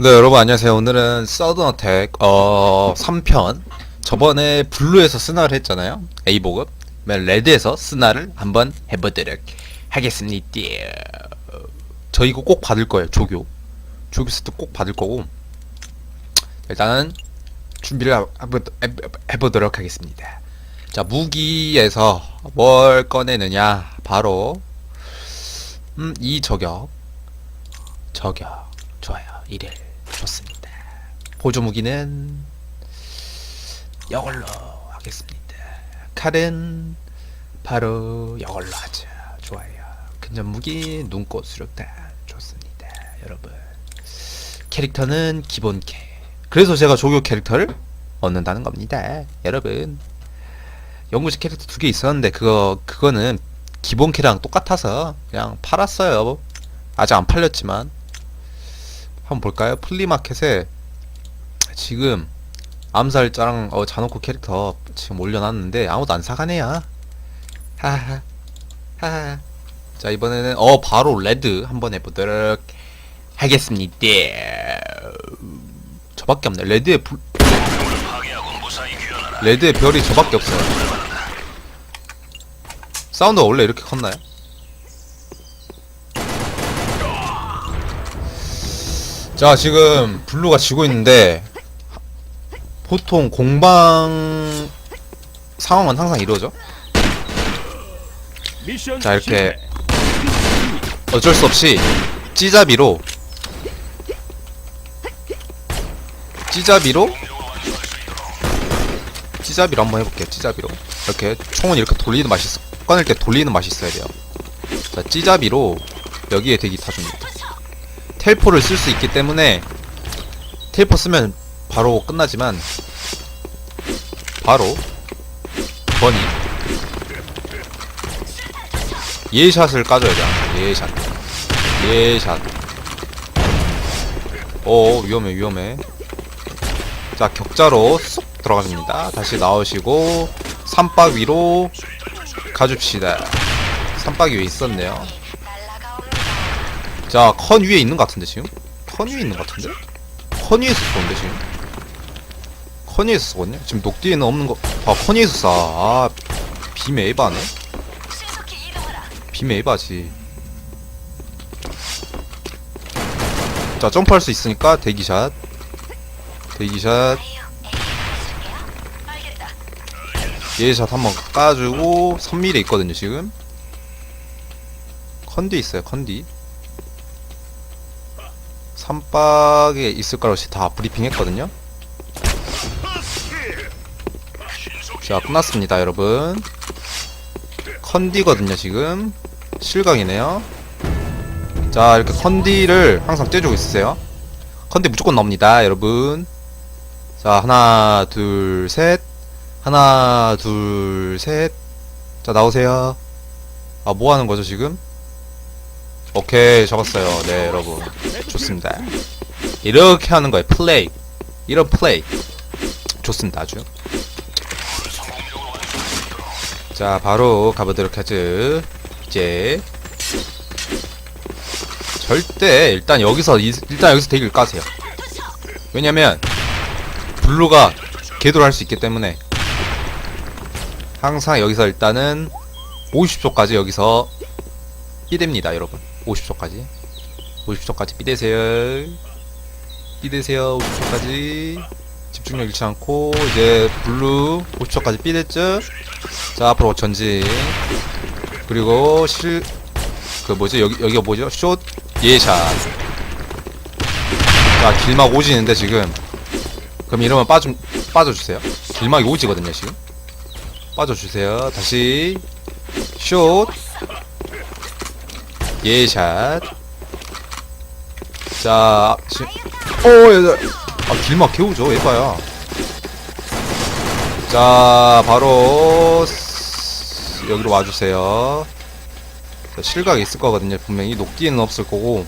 네 여러분 안녕하세요. 오늘은 서든 어택 어 3편. 저번에 블루에서 스나를 했잖아요. A보급. 맨 레드에서 스나를 한번 해보도록 하겠습니다. 저 이거 꼭 받을 거예요 조교. 조교 세트 꼭 받을 거고. 일단은 준비를 해보도록 하겠습니다 자 무기에서 뭘 꺼내느냐? 바로 음, 이 저격. 저격. 좋아요. 1일 좋습니다. 보조 무기는 이걸로 하겠습니다. 칼은 바로 이걸로 하죠. 좋아요. 근접 무기 눈꽃 수류탄. 좋습니다. 여러분. 캐릭터는 기본 캐. 그래서 제가 조교 캐릭터를 얻는다는 겁니다. 여러분 연구직 캐릭터 두 개 있었는데 그거 그거는 기본 캐랑 똑같아서 그냥 팔았어요 아직 안 팔렸지만 한번 볼까요? 플리마켓에 지금 암살자랑 어, 잔호코 캐릭터 지금 올려놨는데 아무도 안 사가네요. 하하 하하. 자 이번에는 어 바로 레드 한번 해보도록 하겠습니다. 저밖에 없네. 레드의 불... 레드의 별이 저밖에 없어요. 사운드가 원래 이렇게 컸나요? 자 지금 블루가 지고 있는데 보통 공방 상황은 항상 이러죠 자 이렇게. 어쩔 수 없이 찌잡이로 찌잡이로 찌잡이로 한번 해볼게요 찌잡이로 이렇게 총은 이렇게 돌리는 맛이 있어 꺼낼 때 돌리는 맛이 있어야 돼요. 자 찌잡이로 여기에 대기 타줍니다. 텔포를 쓸 수 있기 때문에 텔포 쓰면 바로 끝나지만 바로 버니. 예샷을 까줘야 돼. 예샷. 예샷. 오 위험해 위험해. 자 격자로 쏙 들어갑니다. 다시 나오시고 삼박 위로 가줍시다. 삼박 위에 있었네요. 자 컨 위에 있는 것 같은데 지금? 컨 위에 있는 것 같은데? 컨 위에서 쏘는데 지금? 컨 위에서 쏘거든요? 지금 녹디에는 없는 거 아 컨 위에서 쏴 아 비메이바네? 비메이바지. 자 점프할 수 있으니까 대기샷. 대기샷 예샷 한번 까주고 선밀에 있거든요 지금. 컨디 있어요 컨디. 삼박에 있을 거라고 다 브리핑 했거든요. 자 끝났습니다 여러분. 컨디거든요 지금. 실각이네요. 자 이렇게 컨디를 항상 떼주고 있으세요. 컨디 무조건 나옵니다 여러분. 자 하나 둘셋 하나 둘 셋 자 나오세요. 아 뭐 하는 거죠 지금? 오케이 적었어요. 네 여러분. 좋습니다. 이렇게 하는 거예요. 플레이. 이런 플레이. 좋습니다 아주. 자 바로 가보도록 하죠. 이제. 절대 일단 여기서 이- 일단 여기서 대기를 까세요. 왜냐면 블루가 궤도를 할 수 있기 때문에 항상 여기서 일단은 50초까지 여기서 삐댑니다 여러분. 50초까지. 50초까지 삐대세요. 삐대세요. 50초까지. 집중력 잃지 않고 이제 블루 50초까지 삐댔죠? 자 앞으로 전진. 그리고 실 그 뭐지? 여기 여기가 뭐죠? 숏 예샷. 자 길막 오지는데 지금. 그럼 이러면 빠좀 빠져주세요. 길막이 오지거든요 지금 빠져주세요 다시 숏 예샷 자 지금 오 얘들 아 길막 개우죠 예봐야 자 바로 스- 여기로 와주세요 자, 실각이 있을 거거든요 분명히 녹디에는 없을 거고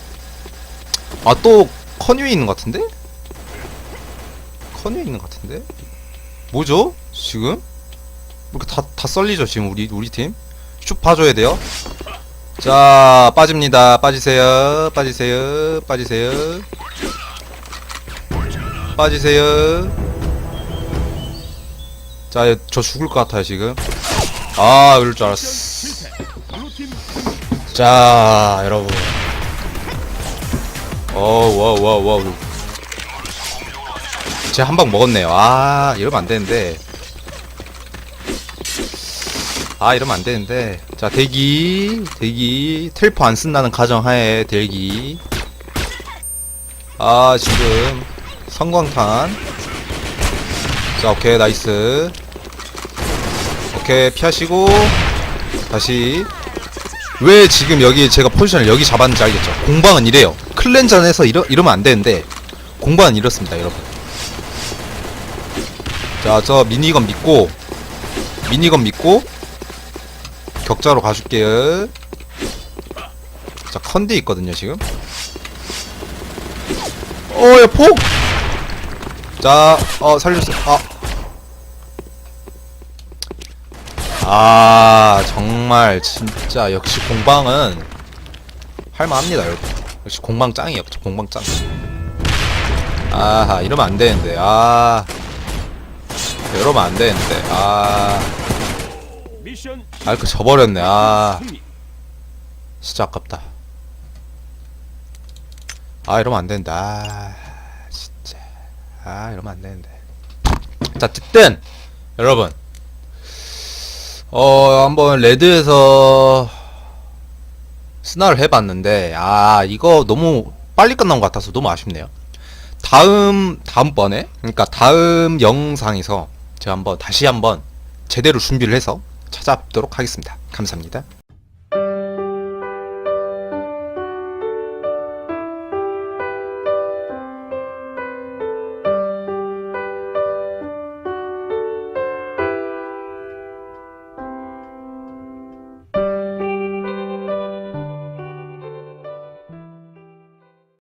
아또 컨위에 있는 것 같은데? 컨위에 있는 것 같은데? 뭐죠? 지금? 이렇게 다, 다 썰리죠 지금 우리 우리 팀? 쭉 봐줘야 돼요. 자 빠집니다. 빠지세요. 빠지세요. 빠지세요. 빠지세요. 자, 저 죽을 것 같아요 지금. 아, 이럴 줄 알았어. 자, 여러분. 어, 와우, 와우, 와우. 제가 한방 먹었네요. 아, 이러면 안 되는데. 아, 이러면 안 되는데. 자, 대기, 대기. 텔포 안 쓴다는 가정하에 대기. 아, 지금. 성광탄. 자, 오케이, 나이스. 오케이, 피하시고. 다시. 왜 지금 여기 제가 포지션을 여기 잡았는지 알겠죠? 공방은 이래요. 클랜전에서 이러, 이러면 안 되는데, 공방은 이렇습니다, 여러분. 자, 저 미니건 믿고, 미니건 믿고, 격자로 가줄게요. 자, 컨디 있거든요, 지금. 어, 야, 폭! 자, 어, 살렸어. 아. 아, 정말, 진짜, 역시 공방은, 할만합니다, 여러분. 역시 공방 짱이에요, 공방 짱. 아하, 이러면 안 되는데, 아. 이러면 안 되는데, 아. 알크 져버렸네, 아. 승리. 진짜 아깝다. 아 이러면 안 된다. 아 진짜. 아 이러면 안 되는데. 자 어쨌든 여러분 어 한번 레드에서 스나를 해봤는데 아 이거 너무 빨리 끝난 것 같아서 너무 아쉽네요. 다음 다음번에 그러니까 다음 영상에서 제가 한번 다시 한번 제대로 준비를 해서 찾아뵙도록 하겠습니다. 감사합니다.